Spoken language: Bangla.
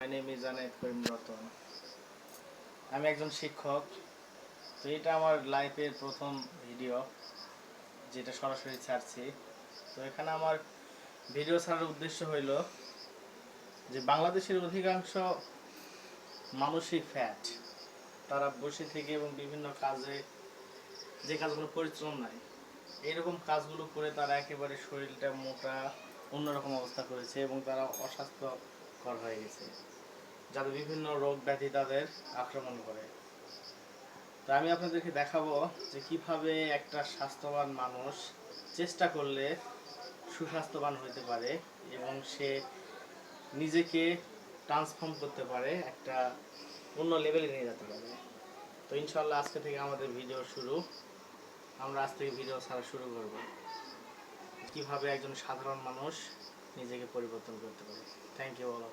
My name is Anayet Karim Ratan আমি একজন শিক্ষক, তো এটা আমার লাইফের প্রথম ভিডিও যেটা সরাসরি ছাড়ছি। তো এখানে আমার ভিডিও ছাড়ার উদ্দেশ্য হইল যে বাংলাদেশের অধিকাংশ মানুষই ফ্যাট তারা বসে থেকে এবং বিভিন্ন কাজে যে কাজগুলো পরিশ্রম নাই এইরকম কাজগুলো করে তারা একেবারে শরীরটা মোটা, অন্যরকম অবস্থা করেছে এবং তারা অস্বাস্থ্যকর হয়ে গেছে যাদের বিভিন্ন রোগ ব্যাধি তাদের আক্রমণ করে। তো আমি আপনাদেরকে দেখাবো যে কীভাবে একটা স্বাস্থ্যবান মানুষ চেষ্টা করলে সুস্বাস্থ্যবান হতে পারে এবং সে নিজেকে ট্রান্সফর্ম করতে পারে, একটা অন্য লেভেলে নিয়ে যেতে পারে। তো ইনশাল্লাহ আজকে থেকে আমাদের ভিডিও শুরু। আমরা আজ থেকে ভিডিও ছাড়া শুরু করব। কীভাবে একজন সাধারণ মানুষ নিজেকে পরিবর্তন করতে পারে। Thank you all